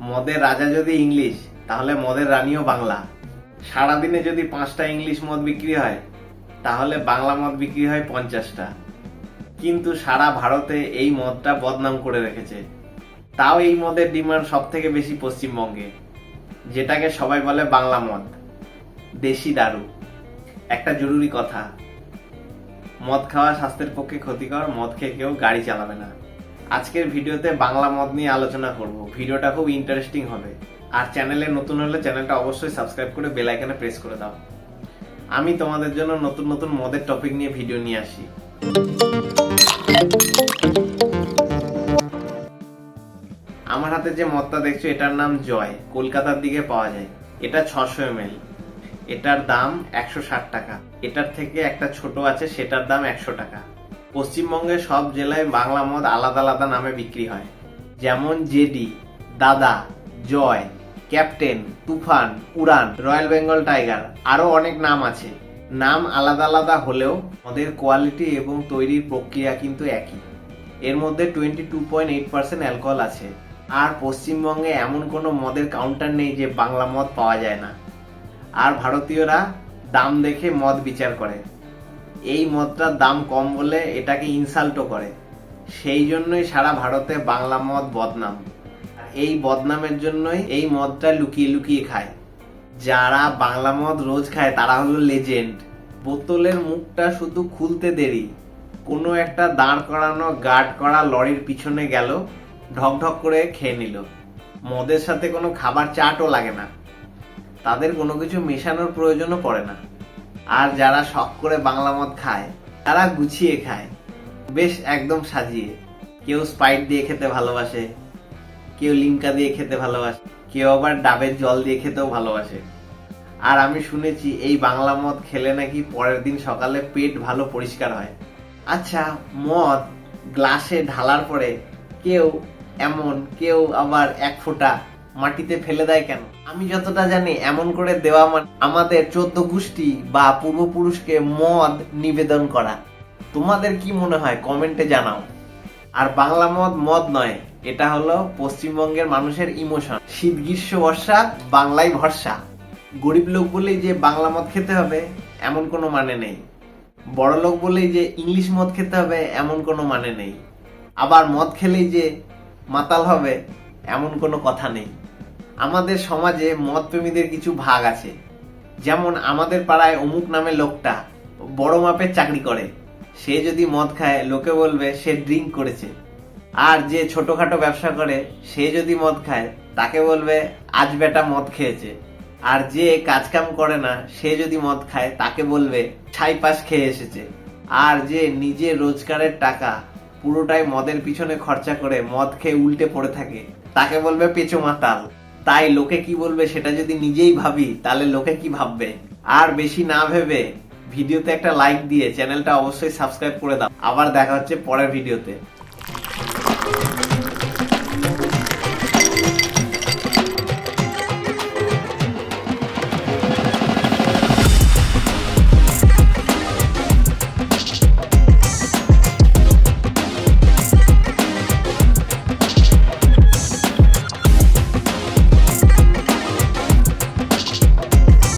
মদের রাজা যদি ইংলিশ, তাহলে মদের রানীও বাংলা। সারাদিনে যদি পাঁচটা ইংলিশ মদ বিক্রি হয়, তাহলে বাংলা মদ বিক্রি হয় পঞ্চাশটা। কিন্তু সারা ভারতে এই মদটা বদনাম করে রেখেছে। তাও এই মদের ডিমান্ড সব থেকে বেশি পশ্চিমবঙ্গে, যেটাকে সবাই বলে বাংলা মদ, দেশি দারু। একটা জরুরি কথা, মদ খাওয়া স্বাস্থ্যের পক্ষে ক্ষতিকর, মদ খেয়ে কেউ গাড়ি চালাবে না। আজকের ভিডিওতে বাংলা মদ নিয়ে আলোচনা করব। ভিডিওটা খুব ইন্টারেস্টিং হবে। আর চ্যানেলে নতুন হলে চ্যানেলটা অবশ্যই সাবস্ক্রাইব করে বেল আইকনে প্রেস করে দাও। আমি তোমাদের জন্য নতুন নতুন মদের টপিক নিয়ে ভিডিও নিয়ে আসি। আমার হাতে যে মদটা দেখছ, এটার নাম জয়। কলকাতার দিকে পাওয়া যায়। এটা ছশো এম এটার দাম একশো ষাট টাকা। এটার থেকে একটা ছোট আছে, সেটার দাম একশো টাকা। পশ্চিমবঙ্গের সব জেলায় বাংলা মদ আলাদা আলাদা নামে বিক্রি হয়। যেমন JD, Dada, Joy, captain, Toofan, Udan, royal Bengal tiger আরও অনেক নাম আছে। নাম আলাদা আলাদা হলেও মদের কোয়ালিটি এবং তৈরির প্রক্রিয়া কিন্তু একই। এর মধ্যে twenty two point eight percent alcohol আছে। আর পশ্চিমবঙ্গে এমন কোনো মদের কাউন্টার নেই যে বাংলা মদ পাওয়া যায় না। আর ভারতীয়রা দাম দেখে মদ বিচার করে। এই মদটার দাম কম বলে এটাকে ইনসাল্টও করে। সেই জন্যই সারা ভারতে বাংলা মদ বদনাম। এই বদনামের জন্যই এই মদটা লুকিয়ে লুকিয়ে খায়। যারা বাংলা মদ রোজ খায়, তারা হলো লেজেন্ড বোতলের মুখটা শুধু খুলতে দেরি। কোনো একটা দাঁড় করানো, গার্ড করা লরির পিছনে গেল, ঢক ঢক করে খেয়ে নিল। মদের সাথে কোনো খাবার চাটও লাগে না। তাদের কোনো কিছু মেশানোর প্রয়োজনও পড়ে না। আর যারা শখ করে বাংলা মদ খায়, তারা গুছিয়ে খায়। বেশ একদম সাজিয়ে। কেউ স্পাইট দিয়ে খেতে ভালোবাসে, কেউ লিমকা দিয়ে খেতে ভালোবাসে, কেউ আবার ডাবের জল দিয়ে খেতেও ভালোবাসে। আর আমি শুনেছি, এই বাংলা মদ খেলে নাকি পরের দিন সকালে পেট ভালো পরিষ্কার হয়। আচ্ছা মদ গ্লাসে ঢালার পরে কেউ এমন, কেউ আবার এক ফোঁটা মাটিতে ফেলে দেয় কেন? আমি যতটা জানি, এমন করে দেওয়া মানে আমাদের চোদ্দ গোষ্ঠী বা পূর্বপুরুষকে মদ নিবেদন করা। তোমাদের কি মনে হয়? কমেন্টে জানাও। আর বাংলা মদ মদ নয়, এটা হলো পশ্চিমবঙ্গের মানুষের ইমোশন। শীত, গ্রীষ্ম, বর্ষা, বাংলায় ভরসা। গরিব লোক বলেই যে বাংলা মদ খেতে হবে, এমন কোনো মানে নেই। বড় লোক বলেই যে ইংলিশ মদ খেতে হবে, এমন কোনো মানে নেই। আবার মদ খেলেই যে মাতাল হবে এমন কোনো কথা নেই। আমাদের সমাজে মদ প্রেমীদের কিছু ভাগ আছে। যেমন আমাদের পাড়ায় অমুক নামে লোকটা বড় মাপের চাকরি করে। সে যদি মদ খায়, লোকে বলবে সে ড্রিঙ্ক করেছে। আর যে ছোটখাটো ব্যবসা করে, সে যদি মদ খায়, তাকে বলবে আজ বেটা মদ খেয়েছে। আর যে কাজকাম করে না, সে যদি মদ খায়, তাকে বলবে ছাই পাশ খেয়ে এসেছে। আর যে নিজে রোজগারের টাকা পুরোটাই মদের পিছনে খরচা করে মদ খেয়ে উল্টে পড়ে থাকে। তাকে বলবে পেঁচো মাতাল। তাই লোকে কি বলবে সেটা যদি নিজেই ভাবি, তাহলে লোকে কি ভাববে? আর বেশি না ভেবে ভিডিওতে একটা লাইক দিয়ে চ্যানেলটা অবশ্যই সাবস্ক্রাইব করে দাও। আবার দেখা হচ্ছে পরের ভিডিওতে।